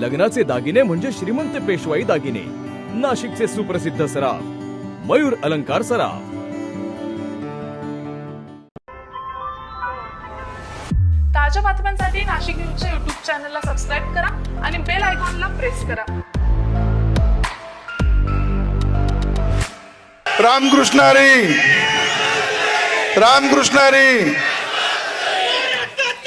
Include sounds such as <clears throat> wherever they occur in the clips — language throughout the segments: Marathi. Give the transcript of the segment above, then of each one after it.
लग्नाचे दागिने म्हणजे श्रीमंत पेशवाई दागिने. नाशिकचे सुप्रसिद्ध सराफ. मयूर अलंकार सराफ. ताज्या बातम्यांसाठी नाशिक न्यूजच्या युट्यूब चॅनलला सबस्क्राईब करा आणि बेल आयकॉनला प्रेस करा. रामकृष्णारी रामकृष्णारी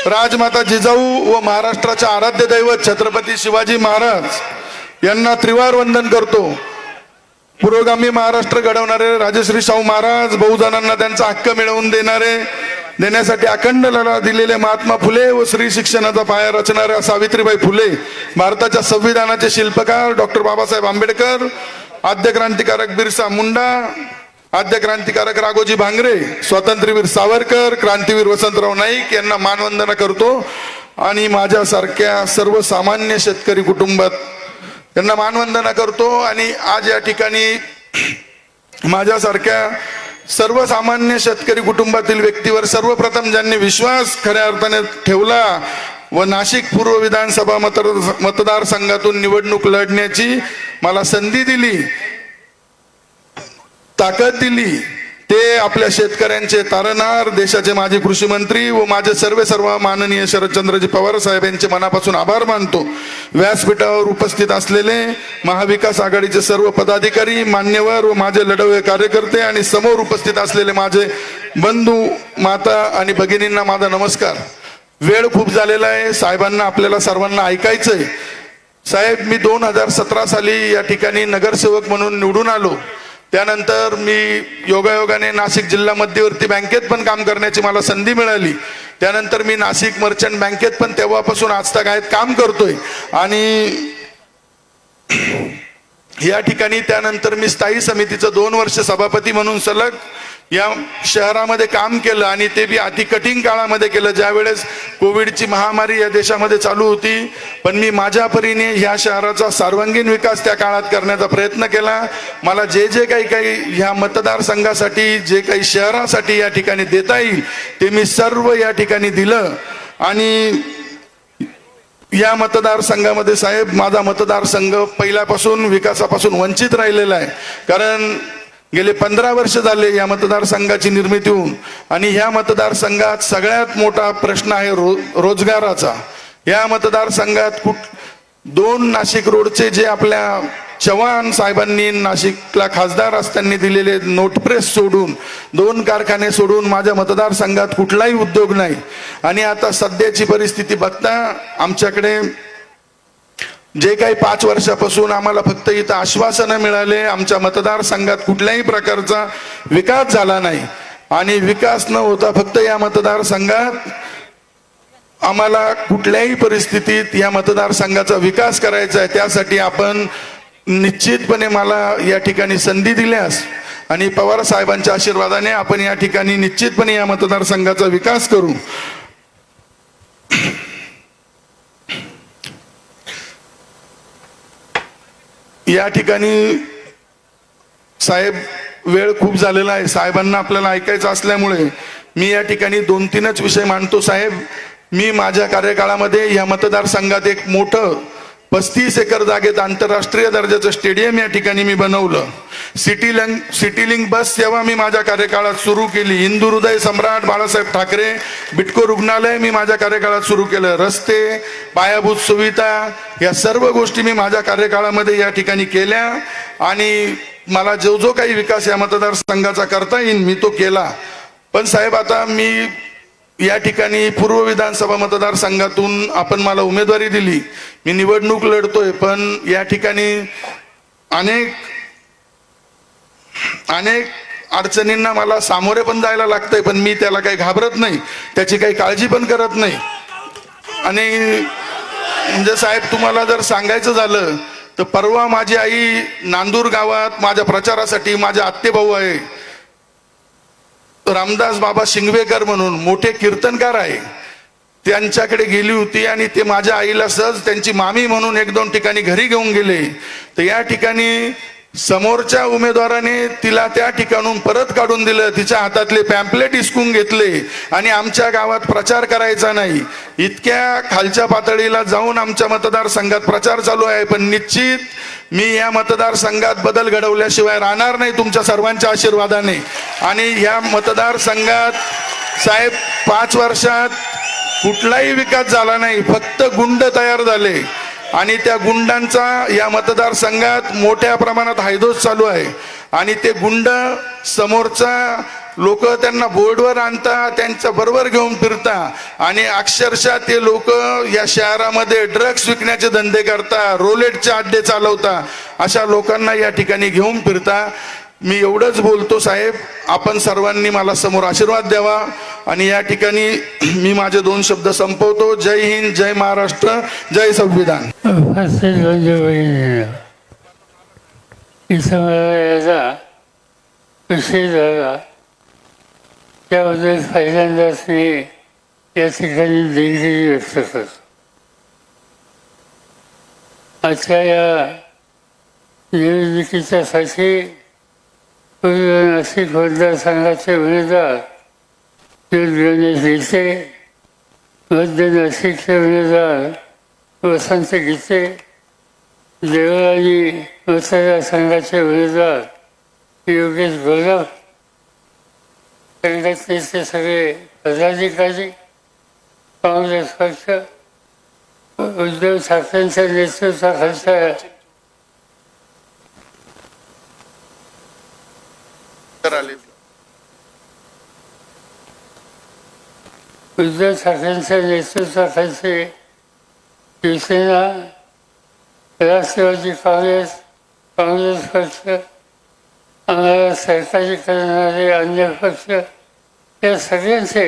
राजमाता जिजाऊ व महाराष्ट्राचे आराध्य दैवत छत्रपती शिवाजी महाराज यांना त्रिवार वंदन करतो. पुरोगामी महाराष्ट्र घडवणारे राजश्री शाहू महाराज बहुजनांना त्यांचा हक्क मिळवून देणारे देण्यासाठी अखंड लढा दिलेले महात्मा फुले व स्त्री शिक्षणाचा पाया रचणाऱ्या सावित्रीबाई फुले भारताच्या संविधानाचे शिल्पकार डॉक्टर बाबासाहेब आंबेडकर आद्य क्रांतिकारक बिरसा मुंडा आद्य क्रांतिकारक राघोजी भांगरे स्वातंत्र्यवीर सावरकर क्रांतीवीर वसंतराव नाईक यांना मानवंदना करतो. आणि माझ्यासारख्या सर्वसामान्य शेतकरी कुटुंबात त्यांना मानवंदना करतो. आणि आज या ठिकाणी माझ्यासारख्या सर्वसामान्य शेतकरी कुटुंबातील व्यक्तीवर सर्वप्रथम ज्यांनी विश्वास खऱ्या अर्थाने ठेवला व नाशिक पूर्व विधानसभा मतदार मतदारसंघातून निवडणूक लढण्याची मला संधी दिली ताकद दिली ते आपल्या शेतकऱ्यांचे तारणार देशाचे माजी कृषी मंत्री व माझे सर्व सर्व माननीय शरदचंद्रजी पवार साहेब यांचे मनापासून आभार मानतो. व्यासपीठावर उपस्थित असलेले महाविकास आघाडीचे सर्व पदाधिकारी मान्यवर व माझे लढवे कार्यकर्ते आणि समोर उपस्थित असलेले माझे बंधू माता आणि भगिनींना माझा नमस्कार. वेळ खूप झालेला आहे. साहेबांना आपल्याला सर्वांना ऐकायचंय. साहेब मी दोन हजार सतरा साली या ठिकाणी नगरसेवक म्हणून निवडून आलो. त्यानंतर मी योगायोगाने नाशिक जिल्हा मध्यवर्ती बँकेत पण काम करण्याची मला संधी मिळाली. त्यानंतर मी नाशिक मर्चंट बँकेत पण तेव्हापासून आजतागायत काम करतोय. आणि या ठिकाणी त्यानंतर मी स्थायी समितीचं दोन वर्ष सभापती म्हणून सलग या शहरामध्ये काम केलं आणि ते बी अति कठीण काळामध्ये केलं. ज्या वेळेस कोविडची महामारी या देशामध्ये चालू होती पण मी माझ्या परीने ह्या शहराचा सर्वांगीण विकास त्या काळात करण्याचा प्रयत्न केला. मला जे जे काही काही ह्या मतदारसंघासाठी जे काही शहरासाठी या ठिकाणी देता येईल ते मी सर्व या ठिकाणी दिलं. आणि या मतदारसंघामध्ये साहेब माझा मतदारसंघ पहिल्यापासून विकासापासून वंचित राहिलेला आहे. कारण गेले पंधरा वर्ष झाले या मतदारसंघाची निर्मिती होऊन. आणि ह्या मतदारसंघात सगळ्यात मोठा प्रश्न आहे रो रोजगाराचा. या मतदारसंघात कुठ दोन नाशिक रोडचे जे आपल्या चव्हाण साहेबांनी नाशिकला खासदार असताना दिलेले नोटप्रेस सोडून दोन कारखाने सोडून माझ्या मतदारसंघात कुठलाही उद्योग नाही. आणि आता सध्याची परिस्थिती बघता आमच्याकडे जे काही पाच वर्षापासून आम्हाला फक्त इथं आश्वासनं मिळाले आमच्या मतदारसंघात कुठल्याही प्रकारचा विकास झाला नाही. आणि विकास न होता फक्त या मतदारसंघात आम्हाला कुठल्याही परिस्थितीत या मतदारसंघाचा विकास करायचा आहे त्यासाठी आपण निश्चितपणे मला या ठिकाणी संधी दिल्यास आणि पवार साहेबांच्या आशीर्वादाने आपण या ठिकाणी निश्चितपणे या मतदारसंघाचा विकास करू. या ठिकाणी साहेब वेळ खूप झालेला आहे. साहेबांना आपल्याला ऐकायचं असल्यामुळे मी या ठिकाणी दोन तीनच विषय मांडतो साहेब. मी माझ्या कार्यकाळामध्ये या मतदारसंघात एक मोठं पस्तीस एकर जागेत आंतरराष्ट्रीय दर्जाचं स्टेडियम या ठिकाणी मी बनवलं. City link city link bus सेवा मी माझ्या कार्यकाळात सुरू केली हिंदू हृदय सम्राट बाळासाहेब ठाकरे बिटको रुग्णालय मी माझ्या कार्यकाळात सुरू केलं रस्ते पायाभूत सुविधा या सर्व गोष्टी मी माझ्या कार्यकाळामध्ये या ठिकाणी केल्या आणि मला जो जो काही विकास या मतदारसंघाचा करता येईल मी तो केला. पण साहेब आता मी या ठिकाणी पूर्व विधानसभा मतदारसंघातून आपण मला उमेदवारी दिली. मी निवडणूक लढतोय पण या ठिकाणी अनेक अनेक अडचणींना मला सामोरे पण जायला लागतंय पण मी त्याला काही घाबरत नाही. त्याची काही काळजी पण करत नाही. आणि म्हणजे साहेब तुम्हाला जर सांगायचं झालं तर परवा माझी आई नांदूर गावात माझ्या प्रचारासाठी माझ्या आत्तेभाऊ आहे. रामदास बाबा शिंगवेकर म्हणून मोठे कीर्तनकार आहे. त्यांच्याकडे गेली होती आणि ते माझ्या आईला सहज त्यांची मामी म्हणून एक दोन ठिकाणी घरी घेऊन गेले. तर या ठिकाणी समोरच्या उमेदवाराने तिला त्या ठिकाणून परत काढून दिलं तिच्या हातातले पॅम्पलेट हिसकून घेतले आणि आमच्या गावात प्रचार करायचा नाही. इतक्या खालच्या पातळीला जाऊन आमच्या मतदारसंघात प्रचार चालू आहे पण निश्चित मी या मतदारसंघात बदल घडवल्याशिवाय राहणार नाही तुमच्या सर्वांच्या आशीर्वादाने. आणि या मतदारसंघात साहेब पाच वर्षात कुठलाही विकास झाला नाही फक्त गुंड तयार झाले. आणि त्या गुंडांचा या मतदारसंघात मोठ्या प्रमाणात हायदोस चालू आहे. आणि ते गुंड समोरचा लोक त्यांना बोर्डवर आणता त्यांच्या बरोबर घेऊन फिरता. आणि अक्षरशः ते लोक या शहरामध्ये ड्रग्स विकण्याचे धंदे करता रोलेटचे अड्डे चालवता अशा लोकांना या ठिकाणी घेऊन फिरता. मी एवढंच बोलतो साहेब. आपण सर्वांनी मला समोर आशीर्वाद द्यावा. आणि या ठिकाणी <clears throat> मी माझे दोन शब्द संपवतो. जय हिंद जय महाराष्ट्र जय संविधान. विषय झाला त्याबद्दल पहिल्यांदाच मी या ठिकाणी दिलगिरी व्यक्त करतो आजच्या या निवडणुकीच्यासाठी नाशिक मतदारसंघाचे उमेदवार गणेश गीते मध्य नाशिकचे उमेदवार वसंत गीते देवळाली मतदारसंघाचे उमेदवार योगेश गोलाप संघटनेचे सगळे पदाधिकारी काँग्रेस पक्ष उद्धव ठाकरेंच्या नेतृत्वाखालच्या उत्तर आलेली उद्धव ठाकरेंच्या नेतृत्वाखालचे शिवसेना राष्ट्रवादी काँग्रेस काँग्रेस पक्ष आम्हाला सरकारी करणारे अन्य पक्ष या सगळ्यांचे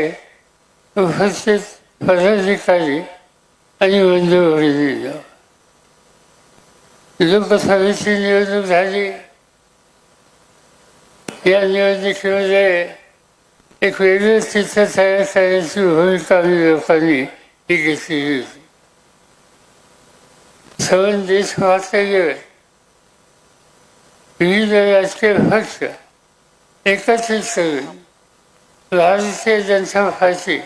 उपस्थित पदाधिकारी आणि बंधू भगिनी लोकसभेची निवडणूक झाली. या निवडणुकीमध्ये एक वेगळं चित्र तयार करण्याची भूमिका आम्ही लोकांनी ही घेतलेली होती सवन देश वाचले गेले विविध राजकीय पक्ष एकत्रित करून भारतीय जनता पार्टी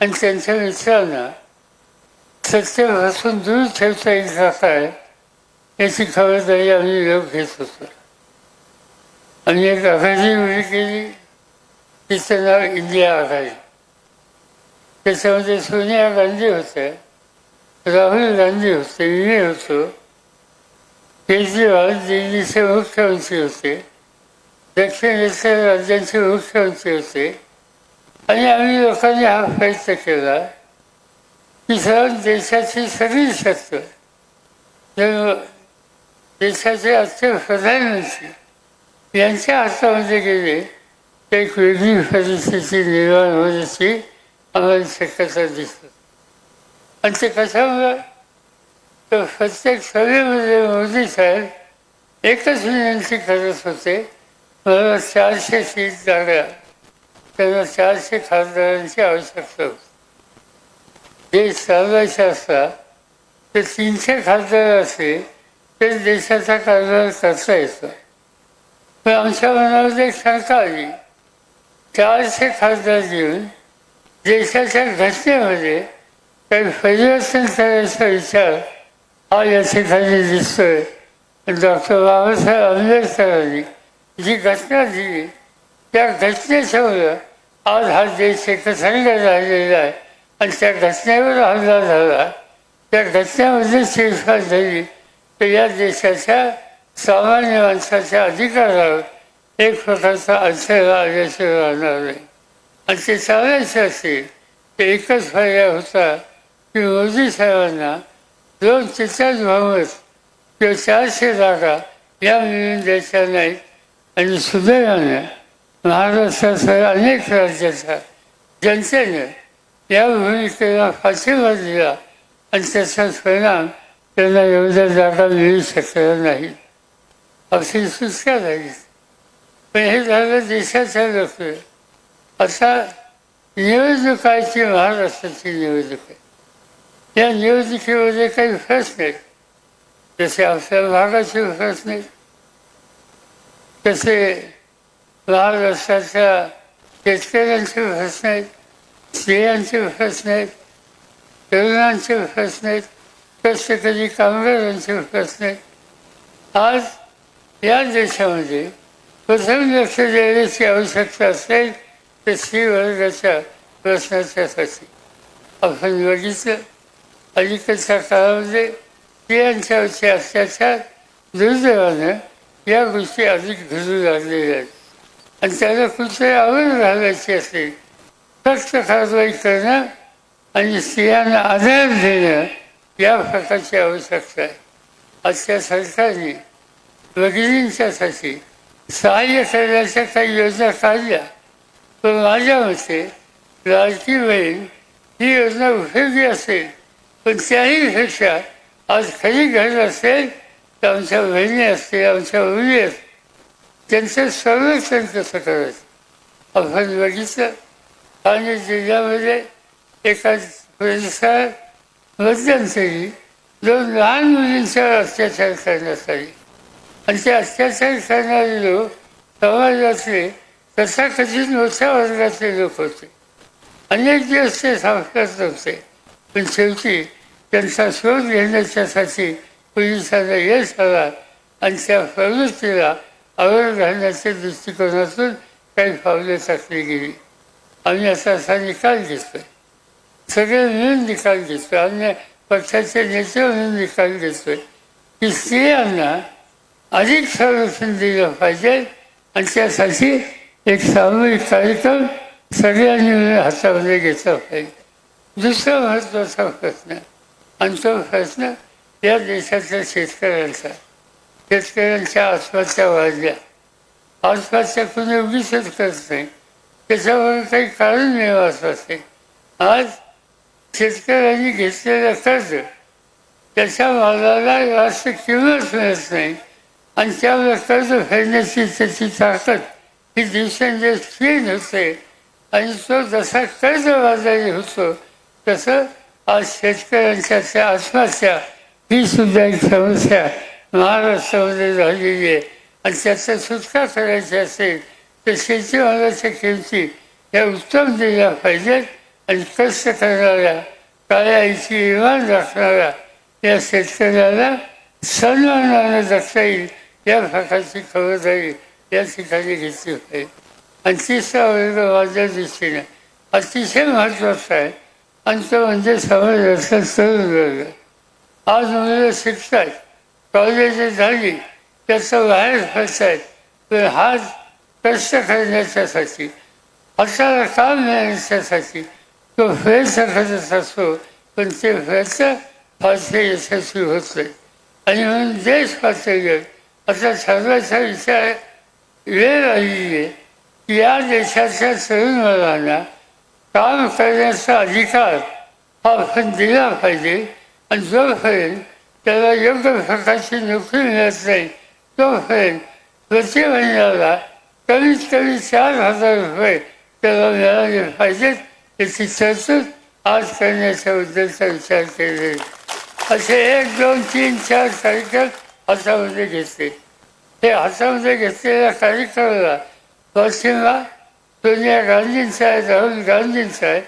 आणि त्यांच्या मित्रांना सत्तेपासून दूर ठेवता येईल का काय याची खबरदारी आम्ही लोक घेत होतो आणि एक आघाडी उभी केली तिचं नाव इंडिया आघाडी. त्याच्यामध्ये सोनिया गांधी होत्या राहुल गांधी होते मी होतो. केजरीवाल दिल्लीचे मुख्यमंत्री होते. दक्षिणेच्या राज्यांचे मुख्यमंत्री होते. आणि आम्ही लोकांनी हा प्रयत्न केला की सर्व देशाची सगळी शस्त्र देशाचे आजचे प्रधानमंत्री यांच्या हातामध्ये गेले तर एक वेगळी परिस्थिती निर्माण होण्याची आम्हाला शक्यता दिसत. आणि ते कशामुळे तर प्रत्येक सभेमध्ये मोदी साहेब एकच विनंती करत होते मला चारशे सीट जागा त्यांना चारशे खासदारांची आवश्यकता होती. जे चालवायचा असता तर तीनशे खासदार असले तर देशाचा कारभार करता येतो पण आमच्या मनामध्ये एक शंका आली चारशे खासदार घेऊन देशाच्या घटनेमध्ये काही परिवर्तन करायचा विचार हा या ठिकाणी दिसतोय डॉक्टर बाबासाहेब आंबेडकरांनी जी घटना दिली त्या घटनेच्यामुळं आज हा देश एकसंघ राहिलेला आहे आणि त्या घटनेवर हल्ला झाला त्या घटनेमध्ये शिरफार झाली तर या देशाच्या सामान्य माणसाच्या अधिकारावर एक प्रकारचा अडथळा आल्याशिवाय राहणार. नाही आणि ते चालायचे असेल ते एकच फायदा होता की मोदी साहेबांना दोन चित्रात भावत किंवा चारशे जागा या मिळून द्यायच्या नाहीत. आणि सुदैवानं महाराष्ट्रासह अनेक राज्याच्या जनतेने या भूमिकेला पाठिंबा दिला आणि त्याचा परिणाम त्यांना एवढ्या जागा मिळू शकला नाही अशी सुटका झाली पण हे। झालं देशाच्या लोक आता निवडणुकाची महाराष्ट्राची निवडणूक आहे या निवडणुकीमध्ये काही प्रश्न आहेत जसे आपल्या भागाचे प्रश्न आहेत तसे महाराष्ट्राच्या शेतकऱ्यांचे फरस आहेत स्त्रियांचे फरस आहेत तरुणांचे प्रश्न आहेत कष्टकरी कामगारांचे फरस आहेत आज या देशामध्ये प्रथम लक्ष देण्याची आवश्यकता असेल तर स्त्री वर्गाच्या प्रश्नाच्यासाठी आपण बघितलं अलीकडच्या काळामध्ये स्त्रियांच्यावरचे अत्याचार दुर्दैवानं या गोष्टी अधिक घडू लागलेल्या आहेत आणि त्याला कुठे आवड घालायची असेल सक्त कारवाई करणं आणि स्त्रियांना आधार देणं या प्रकारची आवश्यकता आहे आजच्या सरकारने भगिनींच्यासाठी सहाय्य करण्याच्या काही योजना काढल्या. पण माझ्या मते लाडकी बहीण ही योजना उपयोगी असेल. पण त्याही पेक्षा आज खरी घर असेल तर आमच्या बहिणी असतील आमच्या मुली असतील. त्यांचं संरक्षण कसं करायचं आपण बघितलं ठाणे जिल्ह्यामध्ये एका परिसरात मध्यंतरी दोन लहान मुलींचा अत्याचार करण्यात आले आणि ते अत्याचार करणारे लोक समाजातले तथाकथित मोठ्या वर्गातले लोक होते अनेक दिवस ते सापडत नव्हते पण शेवटी त्यांचा शोध घेण्याच्यासाठी पोलिसांना यश आला आणि त्या प्रवृत्तीला आवड घालण्याच्या दृष्टिकोनातून काही पावले टाकली गेली. आम्ही असा असा निकाल घेतोय सगळे मिळून निकाल घेतोय अन्य पक्षाचे नेते म्हणून निकाल घेतोय की स्त्रियांना अधिक संरक्षण दिलं पाहिजे. आणि त्यासाठी एक सामूहिक कार्यक्रम सगळ्यांनी हातामध्ये घेतला पाहिजे. दुसरा महत्त्वाचा प्रश्न आणि तो प्रश्न या देशातल्या शेतकऱ्यांचा. शेतकऱ्यांच्या आत्महत्या वाढल्या. आत्महत्या कुणी उगीच करत नाही त्याच्यावर काही कारण मिळवायचं असेल. आज शेतकऱ्यांनी घेतलेलं कर्ज त्याच्या मालाला जास्त किंमत मिळत नाही. आणि त्यामुळे कर्ज फेडण्याची त्याची ताकद ही दिवसेंदिवस क्षीण होते आणि तो जसा कर्जबाजारी होतो तसं आज शेतकऱ्यांच्या त्या आत्महत्या ही सुद्धा एक समस्या महाराष्ट्रामध्ये झालेली आहे. आणि त्याचा सुटका करायची असेल तर शेतीमालाच्या किमती या उत्तम दिल्या पाहिजेत आणि कष्ट करणाऱ्या काळ्या आईची इमान राखणाऱ्या या शेतकऱ्याला सन्मानानं जगता येईल या प्रकारची खबरदारी या ठिकाणी घेतली पाहिजे आणि तिसरा वर्ग माझ्या दृष्टीने अतिशय महत्त्वाचा आहे आणि तो म्हणजे समाजाचा तरुण वर्ग आज मुलं शिकतात कॉलेज झाली त्याचं बाहेर आहेत पण हा कष्ट करण्याच्यासाठी हाताला काम मिळण्याच्यासाठी तो फेस करत असतो पण ते प्रयत्न फारसे यशस्वी होत नाही आणि म्हणून देश पातळीवर असा सर्वाचा विचार वेळ आलेली आहे या देशाच्या तरुण काम करण्याचा अधिकार हा आपण दिला पाहिजे. आणि जोपर्यंत त्याला योग्य प्रकारची नोकरी मिळत नाही तोपर्यंत प्रति महिन्याला कमीत कमी चार हजार रुपये त्याला मिळाले पाहिजेत याची तरतूद आज करण्याच्या उद्देशाचा विचार केला असे एक दोन तीन चार तारखेत हातामध्ये घेतले हे हातामध्ये घेतलेल्या कार्यक्रमाला पश्चिमला सोनिया गांधींचा आहे राहुल गांधींचा आहे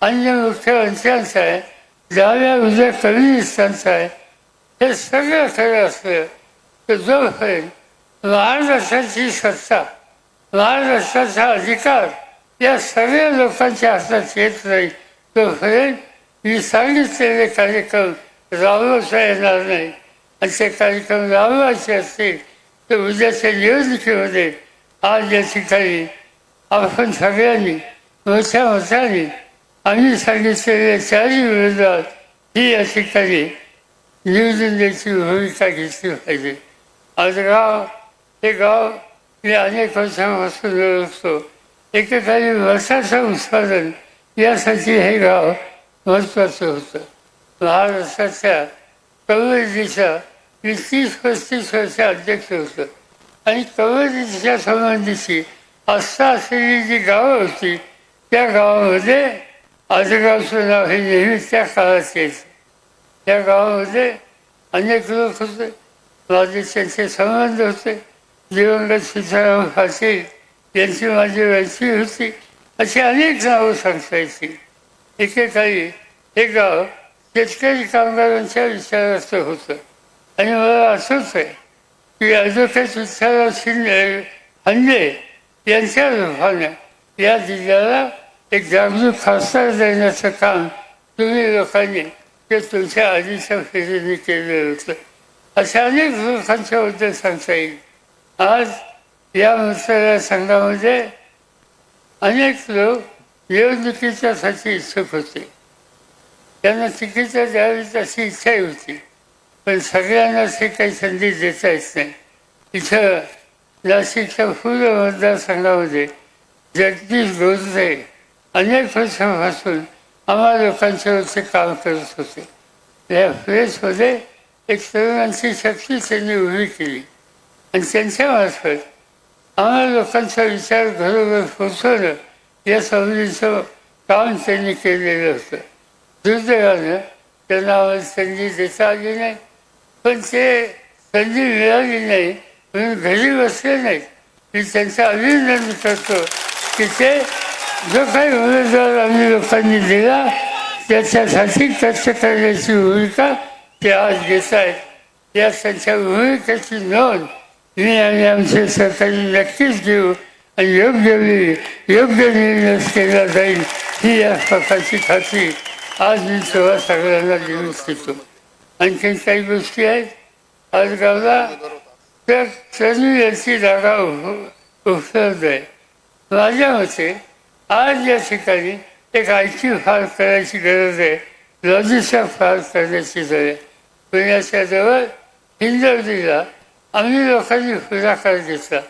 अन्य मुख्यमंत्र्यांचा आहे डाव्या विजय कम्युनिस्टांचा आहे. हे सगळं खरं असलं तर जोपर्यंत महाराष्ट्राची सत्ता महाराष्ट्राचा अधिकार या सगळ्या लोकांच्या हातात येत नाही. तोपर्यंत मी सांगितलेले कार्यक्रम राबवता येणार नाही. असे कार्यक्रम राबवायचे असतील तर उद्याच्या निवडणुकीमध्ये आज या ठिकाणी आपण सगळ्यांनी मोठ्या मताने आम्ही सांगितलेले चारही विरोधात ही या ठिकाणी निवडून द्यायची भूमिका घेतली पाहिजे. आज गाव हे गाव मी अनेक वर्षांपासून ओळखतो एकेकाळी वर्षाचं उत्पादन यासाठी हे गाव महत्त्वाचं होतं. महाराष्ट्राच्या कवरेजीच्या तीस पस्तीस वर्ष अध्यक्ष होतं. आणि कवरेजीच्या संबंधीची आस्था असलेली जी गावं होती त्या गावामध्ये आजगावचं नाव हे नेहमी त्या काळात यायचं. त्या गावामध्ये अनेक लोक होते माझे त्यांचे संबंध होते दिवंगत सीताराम पाटील यांची माझी वैची होती अशी अनेक नावं सांगता येतील. एकेकाळी हे गाव शेतकरी कामगारांच्या विचाराचं होतं आणि मला असंच आहे की ॲडव्होकेट विठ्ठलराव शिंदे हंडे यांच्या रूपाने या जिल्ह्याला एक जागरूक खासदार देण्याचं काम तुम्ही लोकांनी ते तुमच्या आधीच्या फेरीने केलेलं होतं अशा अनेक लोकांच्याबद्दल सांगता येईल. आज या मतदारसंघामध्ये अनेक लोक निवडणुकीच्यासाठी इच्छुक होते. त्यांना तिकीटं द्यावीत अशी इच्छाही होती. पण सगळ्यांनाच हे काही संधी देता येत नाही. इथं नाशिकच्या पूर्व मतदारसंघामध्ये जगदीश गोजरे अनेक वर्षापासून आम्हा लोकांच्यावरती काम करत होते. या प्रेसमध्ये एक तरुणांची शक्ती त्यांनी उभी केली. आणि त्यांच्यामार्फत आम्हा लोकांचा विचार घरोघर पोचवणं या संधीचं काम त्यांनी केलेलं होतं. दुर्दैवानं त्यांना संधी देता आली नाही. पण ते संधी मिळाली नाही म्हणून घरी बसले नाहीत. मी त्यांचं अभिनंदन करतो की ते जो काही उमेदवार आम्ही लोकांनी दिला त्याच्यासाठी कष्ट करण्याची भूमिका ते आज घेत आहेत. या त्यांच्या भूमिकेची नोंद मी आणि आमचे सरकारी नक्कीच घेऊ आणि योग्य वेळी योग्य निर्णय केला जाईल ही या प्रकारची खात्री आज मी तेव्हा सगळ्यांना देऊ इच्छितो आणखीन काही गोष्टी आहेत? आज गावला? तर त्यांनी याची जागा उपलब्ध आहे. माझ्या मते आज या ठिकाणी एक आयची फार करायची गरज आहे. लॉजिस्टिक फार करण्याची गरज आहे. पुण्याच्या जवळ हिंदवलीला आम्ही लोकांनी पुढाकार घेतला.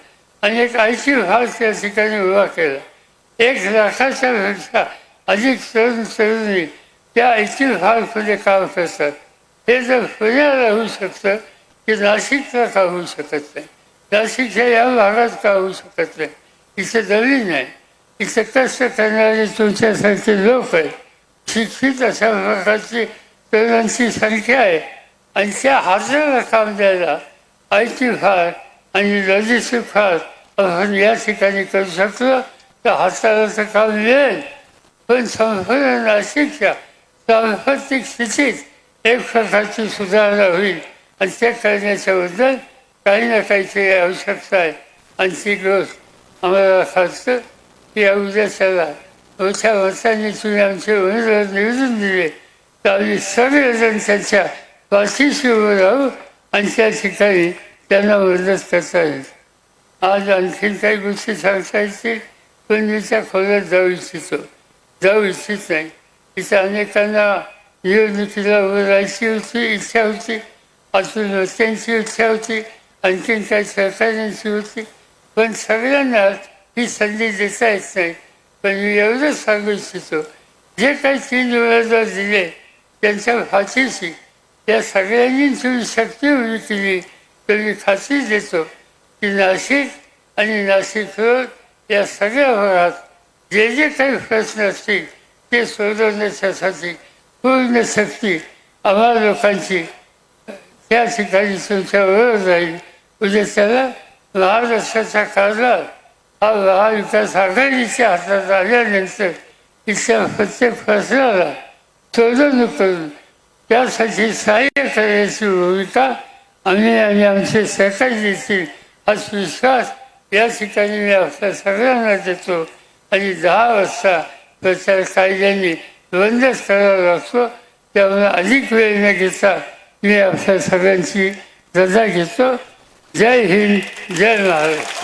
आणि एक आयची फार त्या ठिकाणी उभा केला. एक लाखाच्या पेक्षा अधिक तरुण तरुणी त्या आयची फार पुढे काम करतात हे जर पुण्याला होऊ शकतं की नाशिकला का होऊ शकत नाही नाशिकच्या या भागात का होऊ शकत नाही इथे जमीन आहे इथे कष्ट करणारे तुमच्यासारखे लोक आहेत शिक्षित अशा प्रकारची तरुणांची संख्या आहे आणि त्या हाताला काम द्यायला आय फार आणि लॉजिस्टिक फार आपण या ठिकाणी करू शकलो तर हाताला तर काम मिळेल पण संपूर्ण नाशिकच्या सांस्कृतिक स्थितीत एक प्रकारची सुधारणा होईल. आणि ते करण्याच्याबद्दल काही ना काहीतरी आवश्यकता आहे. आणि ती गोष्ट आम्हाला खासतं की या उद्याच्याला मोठ्या मतांनी तुम्ही आमचे उमेदवार निवडून दिले. तर आम्ही सगळेजण त्यांच्या पाठीशी उभं राहू आणि त्या ठिकाणी त्यांना मदत करता येईल. आज आणखीन काही गोष्टी सांगता येतील पण मी त्या खोल्यात जाऊ इच्छितो. जाऊ इच्छित नाही. तिथे अनेकांना निवडणुकीला उभं राहायची होती इच्छा होती अजून त्यांची इच्छा होती आणखीन काही सहकार्यांची होती. पण सगळ्यांना ही संधी देता येत नाही. पण मी एवढंच सांगू इच्छितो जे काही तीन उमेदवार दिले त्यांच्या फाशीशी या सगळ्यांनी तुम्ही शक्ती उभी केली तर मी खात्री देतो की नाशिक आणि नाशिक रोड या सगळ्या भागात जे जे काही प्रश्न असतील ते सोडवण्याच्यासाठी पूर्ण शक्ती आम्हा लोकांची त्या ठिकाणी तुमच्याबरोबर राहील उद्या म्हणजे त्याला महाराष्ट्राचा कारभार हा महाविकास आघाडीच्या हातात आल्यानंतर इथल्या प्रत्येक प्रश्नाला सोडवणूक करून त्यासाठी सहाय्य करण्याची भूमिका आम्ही आणि आमचे सहकारी देतील हाच विश्वास या ठिकाणी मी आपल्या सगळ्यांना देतो. आणि दहा वाजता प्रचार कायद्यांनी बंदच करावा लागतो त्यामुळे अधिक वेळ न घेता मी आपल्या सगळ्यांची रजा घेतो जय हिंद जय महाराष्ट्र